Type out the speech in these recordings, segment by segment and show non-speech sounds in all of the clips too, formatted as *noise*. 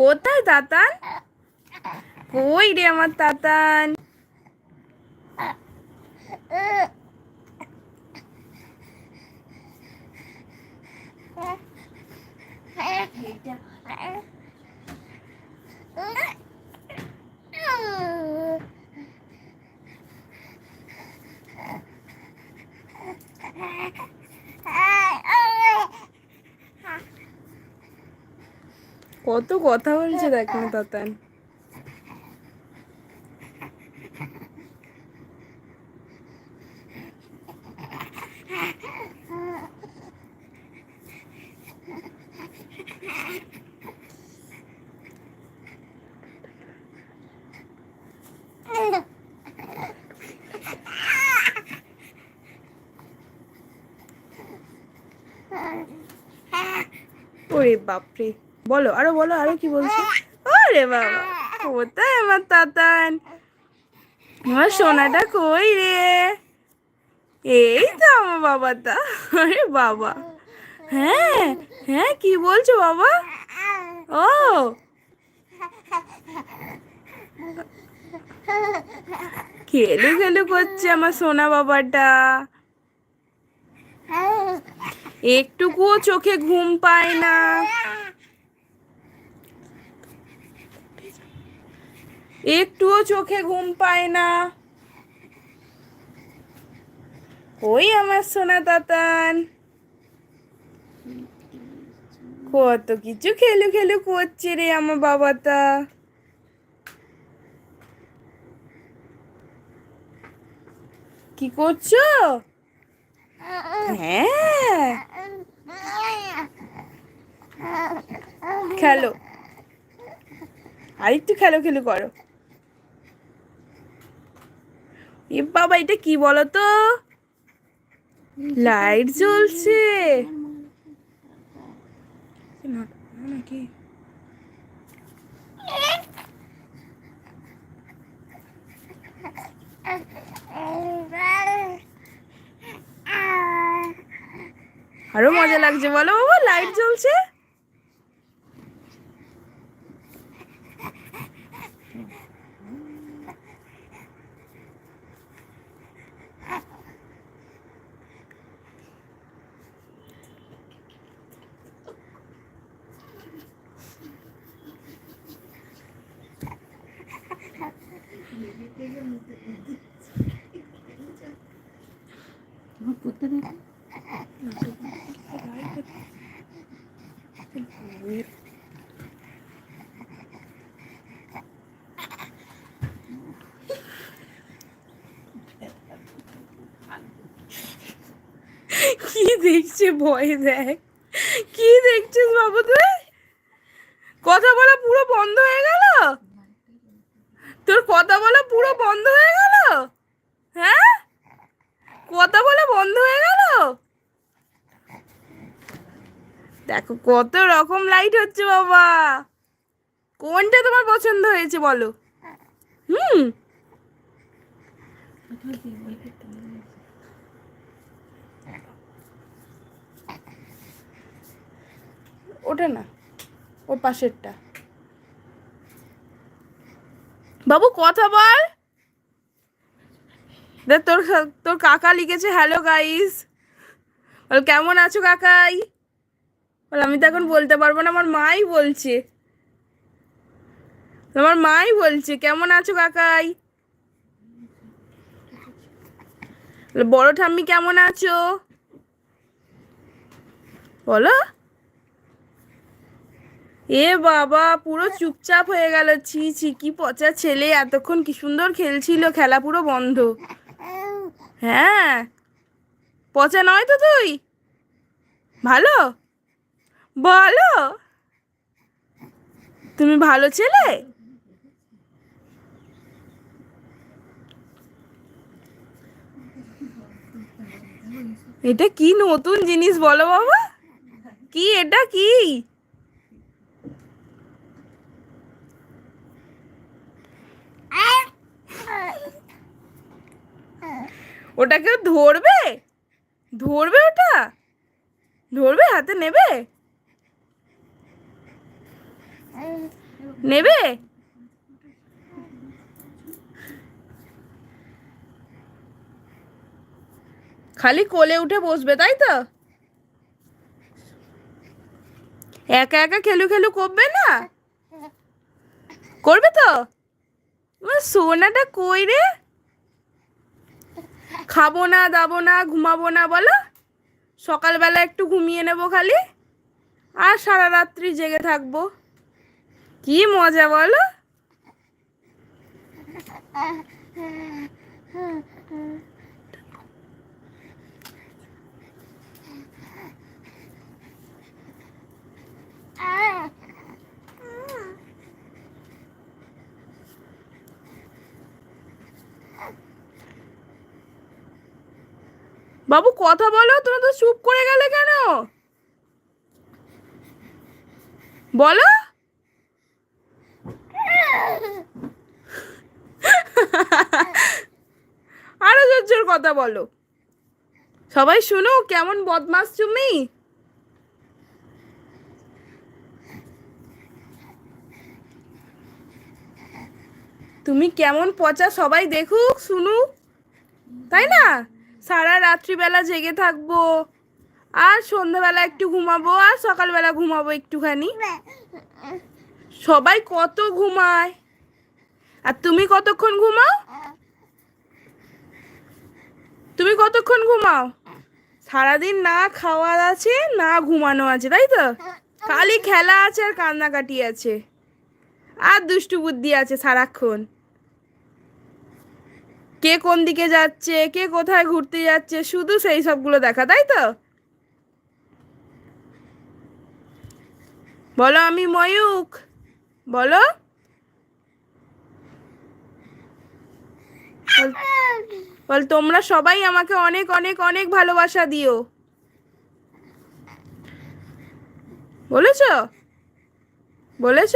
কোথায় তাতান? কই রে আমার তাতান? *laughs* কত কথা বলছে দেখ তাতান। ওরে বাপরে। বলো, আরও বলো, আরও কি বলছো? আরে বাবা, কোথায় আমার তাতান? আমার সোনাটা কই রে? এই তো আমার বাবাটা, আরে বাবা। হ্যাঁ হ্যাঁ কি বলছো বাবা? ও। খেলু খেলু করছে আমার সোনা বাবাটা। একটুকুও চোখে ঘুম পায় না। একটুও চোখে ঘুম পায় না। ওই আমার সোনা তাতান। কত কিছু খেলু খেলু করছে রে আমার বাবাটা। কি করছ? হ্যাঁ। খেলো। আর একটু খেলো খেলো করো। এ বাবা, এটা কি বলো তো লাইট জ্বলছে। আরও মজা লাগছে, বলো বাবা, লাইট জ্বলছে? কি দেখছে ভয় দেখ। কি দেখছিস বাবু তুই কথা বলা পুরো বন্ধ হয়ে গেল তোর কথা বলা পুরো বন্ধ হয়ে গেল? হ্যাঁ? কথা বলে বন্ধ হয়ে গেল? দেখো কত রকম লাইট হচ্ছে বাবা। কোনটা তোমার পছন্দ হয়েছে বলো? হুম? ওটা না, ওর পাশেরটা। বাবু, কথা বল। দেখ তোর তোর কাকা লিখেছে হ্যালো গাইস বল, কেমন আছো কাকাই? বল, আমি তো এখন বলতে পারব না, আমার মাই বলছে। আমার মাই বলছে, কেমন আছো কাকাই? বড় ঠাম্মি কেমন আছো? বলো। এ বাবা, পুরো চুপচাপ হয়ে গেল। ছি ছি, কি পচা ছেলে, এতক্ষণ কি সুন্দর খেলছিল, খেলা পুরো বন্ধ। হ্যাঁ। পচা নয় তো তুই? ভালো? বলো। তুমি ভালো ছেলে? এটা কি নতুন জিনিস বলো বাবা? কি এটা কি? ওটা কেউ ধরবে? ধরবে ওটা? ধরবে? হাতে নেবে? নেবে? খালি কোলে উঠে বসবে, তাই তো? একা একা খেলু খেলু করবে না? করবে তো? সোনাটা কই রে? খাব না, দাবো না, ঘুমাবো না, বলো? সকালবেলা একটু ঘুমিয়ে নেব খালি, আর সারা রাত্রি জেগে থাকব। কি মজা বলো? *laughs* বাবু, কথা বলো তুমি তো চুপ করে গেলে কেন? বলো। আরও জোর জোর কথা বলো। সবাই শুনো, কেমন বদমাস তুমি? তুমি কেমন পচা সবাই দেখুক, শুনুক, তাই না? সারা রাত্রিবেলা জেগে থাকব। আর সন্ধ্যাবেলা একটু ঘুমাবো, আর সকালবেলা ঘুমাবো একটুখানি। সবাই কত ঘুমায়? আর তুমি কতক্ষণ ঘুমাও? তুমি কতক্ষণ ঘুমাও? সারাদিন না খাওয়া আছে, না ঘুমানো আছে, তাই তো? খালি খেলা আছে আর কান্নাকাটি আছে। আর দুষ্টু বুদ্ধি আছে সারাক্ষণ। কে কোন দিকে যাচ্ছে, কে কোথায় ঘুরতে যাচ্ছে, শুধু সেই সবগুলো দেখা, তাই তো? বলো আমি ময়ূক বলো। বল- বল, তোমরা সবাই আমাকে অনেক অনেক অনেক ভালোবাসা দিও। বলেছ? বলেছ?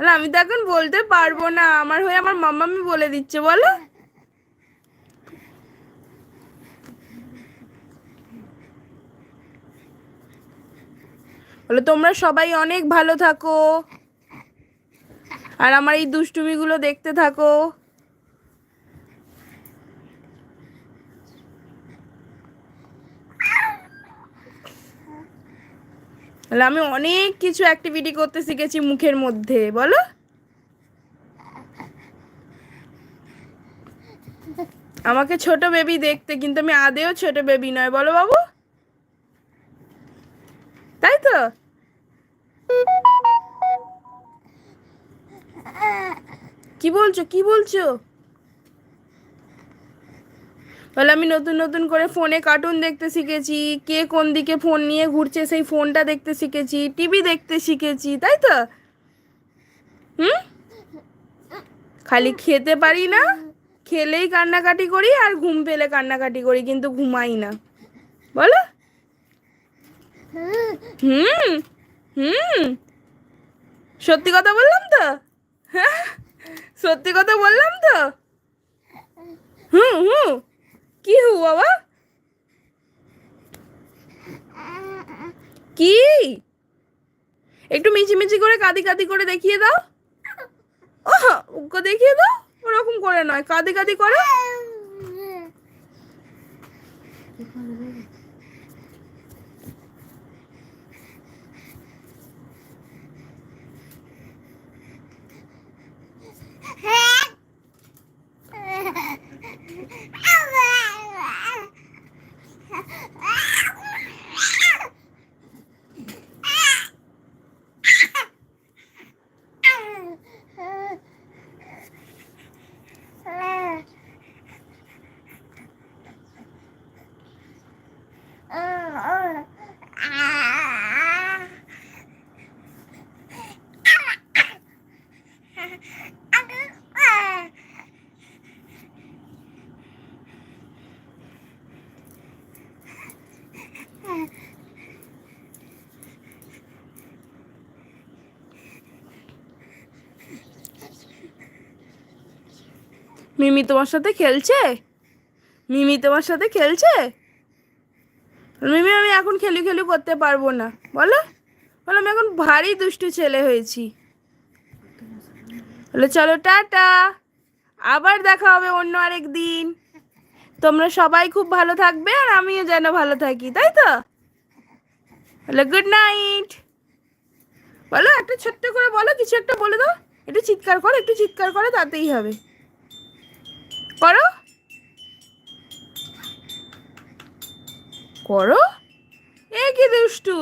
বলে আমি তো এখন বলতে পারব না। আমার হয়ে আমার মাম্মামি বলে দিচ্ছে, বলো। বলে, তোমরা সবাই অনেক ভালো থাকো। আর আমার এই দুষ্টুমিগুলো দেখতে থাকো। তাহলে আমি অনেক কিছু অ্যাক্টিভিটি করতে শিখেছি মুখের মধ্যে, বলো? আমাকে ছোট বেবি দেখতে, কিন্তু আমি আদেও ছোট বেবি নয়, বলো বাবু। তাই তো? কি বলছো কি বলছো? বলে আমি নতুন নতুন করে ফোনে কার্টুন দেখতে শিখেছি, কে কোন দিকে ফোন নিয়ে ঘুরছে সেই ফোনটা দেখতে শিখেছি টিভি দেখতে শিখেছি, তাই তো? হুম? খালি খেতে পারি না, খেলেই কান্নাকাটি করি আর ঘুম পেলে কান্নাকাটি করি, কিন্তু ঘুমাই না। বলো? হুম হুম। সত্যি কথা বললাম তো? হ্যাঁ? সত্যি কথা বললাম তো? হুম হুম। কি হু বাবা? কি? একটু মিচি মিচি করে কাঁদি কাঁদি করে দেখিয়ে দাও। ওকে দেখিয়ে দাও। ওরকম করে নয়, কাঁদি কাঁদি করে। মিমি তোমার সাথে খেলছে? মিমি তোমার সাথে খেলছে? মিমি, আমি এখন খেলু খেলু করতে পারব না। বলো? বলো, আমি এখন ভারী দুষ্টু ছেলে হয়েছি। বলে, চলো, টাটা। আবার দেখা হবে অন্য আরেক দিন। তোমরা সবাই খুব ভালো থাকবে আর আমিও যেন ভালো থাকি, তাই তো? বলে গুড নাইট বলো, একটা ছোট্ট করে বলো, কিছু একটা বলে দাও। একটু চিৎকার করো, একটু চিৎকার করো, তাতেই হবে। করো। করো? এ কি দুষ্টু?